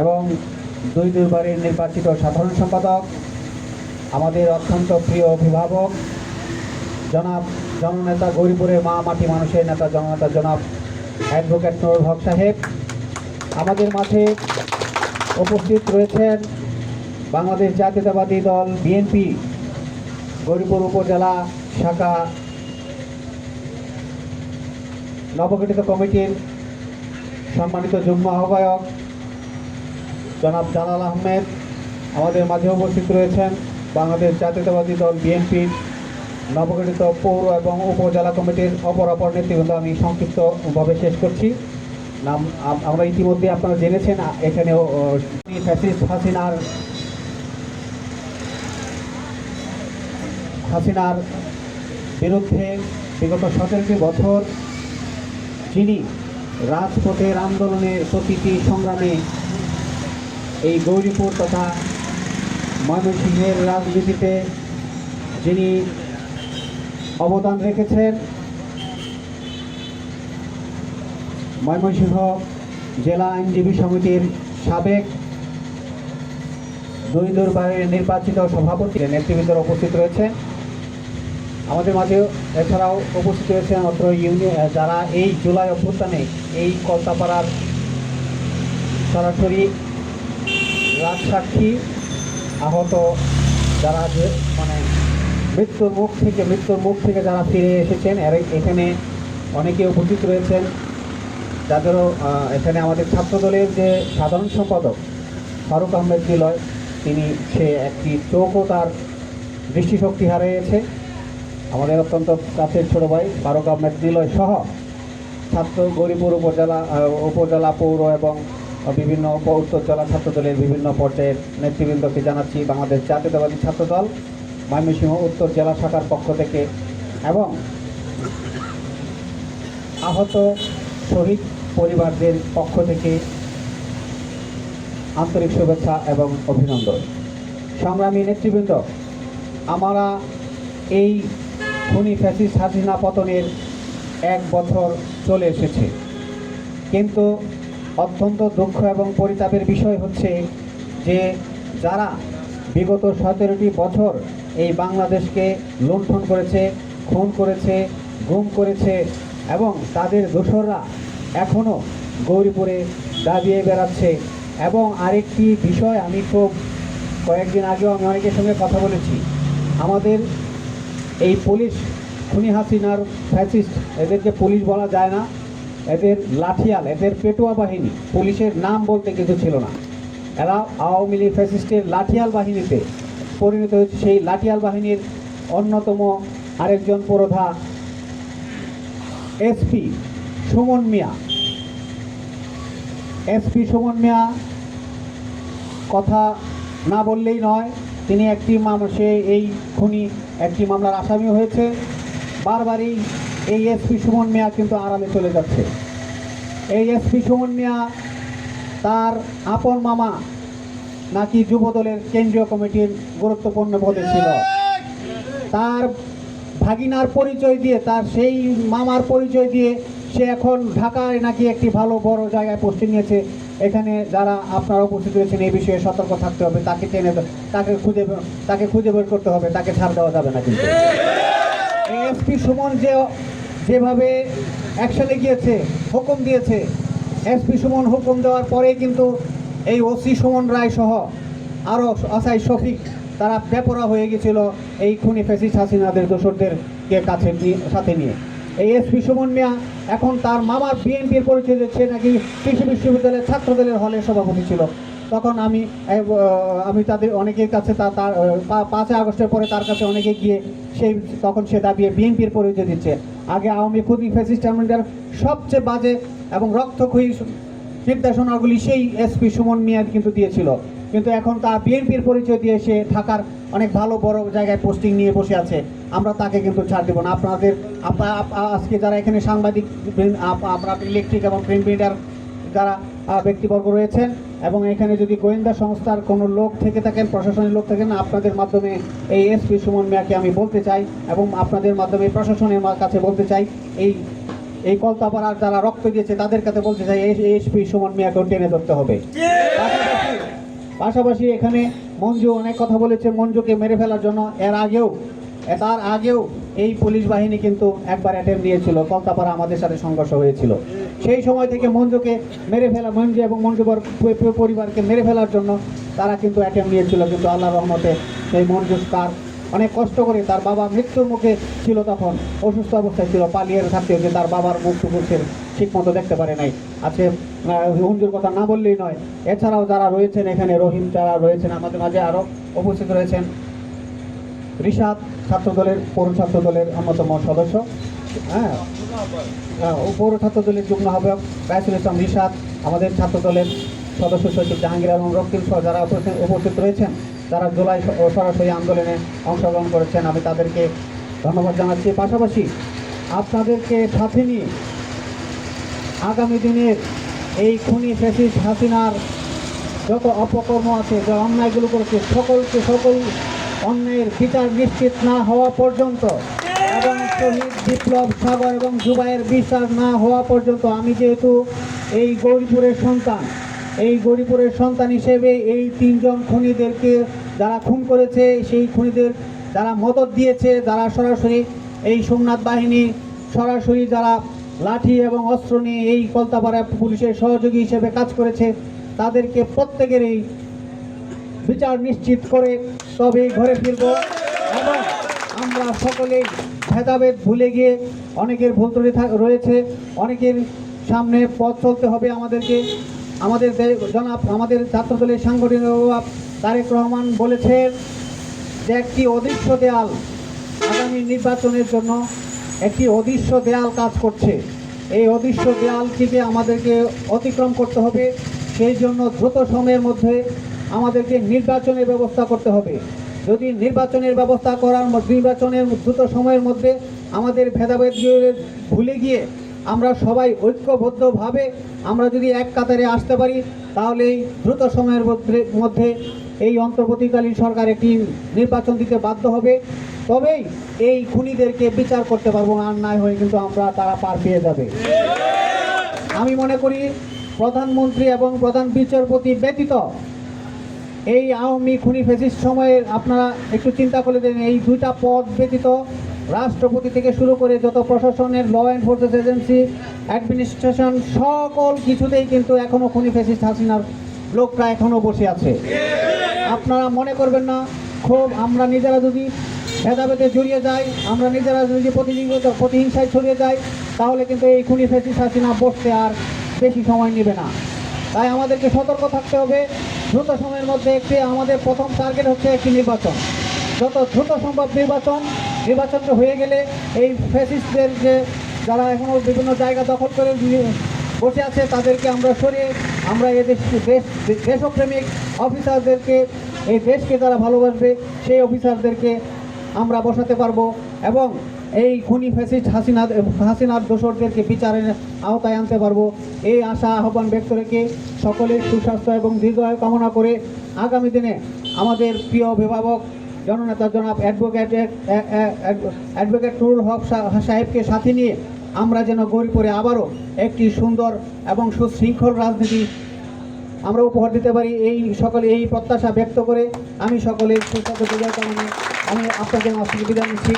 এবং দুই দুইবারের নির্বাচিত সাধারণ সম্পাদক, আমাদের অত্যন্ত প্রিয় অভিভাবক, জনাব জননেতা গৌরীপুরের মা মাটি মানুষের নেতা জননেতা জনাব অ্যাডভোকেট নুরুল হক সাহেব, আমাদের মাঝে উপস্থিত রয়েছেন বাংলাদেশ জাতীয়তাবাদী দল বিএনপি, গৌরীপুর উপজেলা শাখা নবগঠিত কমিটির সম্মানিত যুগ্ম আহ্বায়ক, জনাব জালাল আহমেদ, আমাদের মাঝে উপস্থিত রয়েছেন বাংলাদেশ জাতীয়তাবাদী দল বিএনপির নবগঠিত পৌর এবং উপজেলা কমিটির অপর অপর নেতৃবৃন্দ আমি সংক্ষিপ্তভাবে শেষ করছি। নাম আমরা ইতিমধ্যে আপনারা জেনেছেন এখানে হাসিনার হাসিনার বিরুদ্ধে বিগত সতেরোটি বছর যিনি রাজপথের আন্দোলনের প্রতিটি সংগ্রামে এই গৌরীপুর তথা ময়মনসিংহের রাজনীতিতে যিনি অবদান রেখেছেন, ময়মনসিংহ জেলা আইনজীবী সমিতির সাবেক দুই দুর্বারের নির্বাচিত সভাপতি, নেতৃবৃন্দরা উপস্থিত রয়েছেন। আমাদের মাঝে এছাড়াও উপস্থিত হয়েছেন অত্র ইউনিয়ন যারা এই জুলাই অভ্যুত্থানে এই কলতাপাড়ার সরাসরি রাজসাক্ষী আহত যারা যে মানে মৃত্যুর মুখ থেকে, মৃত্যুর মুখ থেকে যারা ফিরে এসেছেন এখানে অনেকে উপস্থিত রয়েছেন, যাদেরও এখানে আমাদের ছাত্রদলের যে সাধারণ সম্পাদক ফারুক আহমেদ দিলয় তিনি সে একটি চোখও তার দৃষ্টিশক্তি হারিয়েছে। আমাদের অত্যন্ত কাছের ছোট ভাই ফারুক নিলয় সহ ছাত্র গরিপুর উপজেলা উপজেলা পৌর এবং বিভিন্ন উত্তর জেলা ছাত্রদলের বিভিন্ন পর্যায়ের নেতৃবৃন্দকে জানাচ্ছি, বাংলাদেশ জাতীয়তাবাদী ছাত্রদল, ময়মনসিংহ উত্তর জেলা শাখার পক্ষ থেকে এবং আহত শহীদ পরিবারদের পক্ষ থেকে আন্তরিক শুভেচ্ছা এবং অভিনন্দন। সংগ্রামী নেতৃবৃন্দ, আমরা এই খুনি ফ্যাসিস্ট হাসিনা পতনের এক বছর চলে এসেছে। কিন্তু অত্যন্ত দুঃখ এবং পরিতাপের বিষয় হচ্ছে যে যারা বিগত সতেরোটি বছর এই বাংলাদেশকে লুণ্ঠন করেছে, খুন করেছে, গুম করেছে এবং তাদের দোসররা এখনও গৌরীপুরে দাবিয়ে বেড়াচ্ছে এবং আরেকটি বিষয় আমি খুব কয়েকদিন আগেও আমি অনেকের সঙ্গে কথা বলেছি। আমাদের এই পুলিশ খুনি হাসিনার ফ্যাসিস্ট এদেরকে পুলিশ বলা যায় না। এদের লাঠিয়াল, এদের পেটুয়া বাহিনী, পুলিশের নাম বলতে কিছু ছিল না। এরা আওয়ামী লীগ ফ্যাসিস্টের লাঠিয়াল বাহিনীতে পরিণত হয়েছে। সেই লাঠিয়াল বাহিনীর অন্যতম আরেকজন প্রধা এসপি সুমন মিয়া। এসপি সুমন মিয়া কথা না বললেই নয় তিনি একটি সে এই খুনি একটি মামলার আসামি হয়েছে। বারবারই এই এসপি সুমন মিয়া কিন্তু আড়ালে চলে যাচ্ছে। এই এসপি সুমন মিয়া, তার আপন মামা নাকি যুবদলের কেন্দ্রীয় কমিটির গুরুত্বপূর্ণ পদে ছিল তার ভাগিনার পরিচয় দিয়ে, তার সেই মামার পরিচয় দিয়ে সে এখন ঢাকায় নাকি একটি ভালো বড় জায়গায় পোস্টিং নিয়েছে। এখানে যারা আপনারা উপস্থিত রয়েছেন এই বিষয়ে সতর্ক থাকতে হবে, তাকে টেনে তাকে খুঁজে তাকে খুঁজে বের করতে হবে, তাকে ছাড় দেওয়া যাবে না কিন্তু। এসপি সুমন যে যেভাবে অ্যাকশনে গিয়েছে, হুকুম দিয়েছে এসপি সুমন হুকুম দেওয়ার পরেই কিন্তু এই ওসি সুমন রায় সহ আরও আসাই শফিক, তারা বেপরা হয়ে গেছিল এই খুনি ফেসিস হাসিনাদের দোসরদেরকে কাছে নিয়ে সাথে নিয়ে। এই এসপি সুমন মিয়া এখন তার মামার বিএনপির পরিচয় দিচ্ছে, নাকি কৃষি বিশ্ববিদ্যালয়ের ছাত্রদলের হলে সভাপতি ছিল। তখন আমি আমি তাদের অনেকের কাছে তার পাঁচই আগস্টের পরে তার কাছে অনেকে গিয়ে সেই, তখন সে দাবিয়ে বিএনপির পরিচয় দিচ্ছে। আগে আওয়ামী খুদি ফ্যাসিস্ট সবচেয়ে বাজে এবং রক্তক্ষয়ী নির্দেশনাগুলি সেই এসপি সুমন মিয়া কিন্তু দিয়েছিল। কিন্তু এখন তা বিএনপির পরিচয় দিয়ে সে ঢাকার অনেক ভালো, বড় জায়গায় পোস্টিং নিয়ে বসে আছে। আমরা তাকে কিন্তু ছাড় দেবো না। আপনাদের আপনা- আজকে যারা এখানে সাংবাদিক আপ- আমরা ইলেকট্রিক এবং প্রিন্ট মিডিয়ার যারা ব্যক্তিবর্গ রয়েছেন এবং এখানে যদি গোয়েন্দা সংস্থার কোনো লোক থেকে থাকেন, প্রশাসনের লোক থাকেন, আপনাদের মাধ্যমে এই এসপি সুমন মিয়াকে আমি বলতে চাই এবং আপনাদের মাধ্যমে প্রশাসনের কাছে বলতে চাই, এই এই কলতাপাড়ার যারা রক্ত দিয়েছে, তাদের কাছে বলতে চাই এসপি সুমন মিয়াকেও টেনে ধরতে হবে। পাশাপাশি- এখানে মঞ্জু অনেক কথা বলেছে, মঞ্জুকে মেরে ফেলার জন্য। এর আগেও তার আগেও এই পুলিশ বাহিনী কিন্তু একবার অ্যাটেম্প দিয়েছিল কলকাপাড়া আমাদের সাথে সংঘর্ষ হয়েছিল। সেই সময় থেকে মঞ্জুকে মেরে ফেলা, মঞ্জু এবং মঞ্জু পরিবারকে মেরে ফেলার জন্য তারা কিন্তু অ্যাটেম্প দিয়েছিল কিন্তু আল্লাহ রহমতে সেই মঞ্জু তার অনেক কষ্ট করে তার বাবা মৃত্যুর মুখে ছিল তখন অসুস্থ অবস্থায় ছিল পালিয়ে থাকতে যে তার বাবার মুখটুকু সে ঠিক মতো দেখতে পারে নাই। আছে মঞ্জুর কথা না বললেই নয়। এছাড়াও যারা রয়েছেন এখানে রহিম যারা রয়েছেন আমাদের মাঝে আরও উপস্থিত রয়েছেন। রিশাদ ছাত্রদলের পৌর ছাত্র দলের অন্যতম সদস্য। হ্যাঁ হ্যাঁ, পৌর ছাত্র দলের যুগ্ম আহ্বায়ক রাইসুল ইসলাম রিশাদ আমাদের ছাত্র দলের সদস্য সচিব জাহাঙ্গীর আলম রক্তিম সহ যারা উপস্থিত রয়েছেন। যারা জুলাই সরাসরি আন্দোলনে অংশগ্রহণ করেছেন, আমি তাদেরকে ধন্যবাদ জানাচ্ছি। পাশাপাশি আপনাদেরকে সাথে নিয়ে আগামী দিনের এই খুনি ফেসিস হাসিনার যত অপকর্ম আছে, যে অন্যায়গুলো করেছে, সকলকে সকল অন্যায়ের বিচার নিশ্চিত না হওয়া পর্যন্ত এবং শহীদ বিপ্লব সাগর এবং জুবাইয়ের বিচার না হওয়া পর্যন্ত আমি যেহেতু এই গৌরীপুরের সন্তান, এই গৌরীপুরের সন্তান হিসেবে এই তিনজন খুনিদেরকে যারা খুন করেছে, সেই খুনিদের যারা মদত দিয়েছে, যারা সরাসরি এই সোমনাথ বাহিনী সরাসরি যারা লাঠি এবং অস্ত্র নিয়ে এই কলতাপাড়া পুলিশের সহযোগী হিসেবে কাজ করেছে, তাদেরকে প্রত্যেকেরই বিচার নিশ্চিত করে তবে ঘরে ফিরব এবং আমরা সকলেই ভেদাভেদ ভুলে গিয়ে অনেকের ভুল রয়েছে, অনেকের সামনে পথ চলতে হবে আমাদেরকে। আমাদের জনাব, আমাদের ছাত্রদলের সাংগঠনিক অভাব তারেক রহমান বলেছেন যে একটি অদৃশ্য দেয়াল আগামী নির্বাচনের জন্য একটি অদৃশ্য দেয়াল কাজ করছে। এই অদৃশ্য দেয়ালটিকে আমাদেরকে অতিক্রম করতে হবে, সেই জন্য দ্রুত সময়ের মধ্যে আমাদেরকে নির্বাচনের ব্যবস্থা করতে হবে। যদি নির্বাচনের ব্যবস্থা করার নির্বাচনের দ্রুত সময়ের মধ্যে আমাদের ভেদাভেদ ভুলে গিয়ে আমরা সবাই ঐক্যবদ্ধভাবে আমরা যদি এক কাতারে আসতে পারি তাহলে দ্রুত সময়ের মধ্যে এই অন্তর্বর্তীকালীন সরকার একটি নির্বাচন দিতে বাধ্য হবে। তবেই এই খুনিদেরকে বিচার করতে পারব, আর নাই হয়ে কিন্তু আমরা তারা পার পেয়ে যাবে। আমি মনে করি প্রধানমন্ত্রী এবং প্রধান বিচারপতি ব্যতীত এই আওয়ামী খুনি ফেসিস সময়ে আপনারা একটু চিন্তা করে দেন, এই দুইটা পদ ব্যতীত রাষ্ট্রপতি থেকে শুরু করে যত প্রশাসনের ল এনফোর্সেস এজেন্সি অ্যাডমিনিস্ট্রেশন সকল কিছুতেই কিন্তু এখনও খুনি ফেসিস হাসিনার লোকরা এখনও বসে আছে। আপনারা মনে করবেন না, খুব আমরা নিজেরা যদি ভেদাভেদে জড়িয়ে যাই, আমরা নিজেরা যদি প্রতিযোগিতা প্রতিহিংসায় ছড়িয়ে যাই, তাহলে কিন্তু এই খুনি ফেসিস হাসিনা বসতে আর বেশি সময় নেবে না। তাই আমাদেরকে সতর্ক থাকতে হবে, দ্রুত সময়ের মধ্যে একটি আমাদের প্রথম টার্গেট হচ্ছে একটি নির্বাচন। যত দ্রুত সম্ভব নির্বাচন, নির্বাচনটা হয়ে গেলে এই ফ্যাসিস্টদের যে যারা এখনও বিভিন্ন জায়গা দখল করে বসে আছে, তাদেরকে আমরা সরিয়ে আমরা এদেশ দেশ দেশপ্রেমিক অফিসারদেরকে, এই দেশকে যারা ভালোবাসবে, সেই অফিসারদেরকে আমরা বসাতে পারব এবং এই খুনি ফ্যাসিস্ট হাসিনা হাসিনার দোসরদেরকে বিচারের আওতায় আনতে পারব। এই আশা, আহ্বান ব্যক্ত রেখে সকলের সুস্বাস্থ্য এবং দীর্ঘায়ু কামনা করে আগামী দিনে আমাদের প্রিয় অভিভাবক জননেতা জনাব অ্যাডভোকেট অ্যাডভোকেট নুরুল হক সাহেবকে সাথে নিয়ে আমরা যেন গরিপুরে আবারও একটি সুন্দর এবং সুশৃঙ্খল রাজনীতি আমরা উপহার দিতে পারি। এই সকলে এই প্রত্যাশা ব্যক্ত করে আমি সকলের সুস্বাস্থ্য আমি আপনাকে অসুবিধা নিচ্ছি।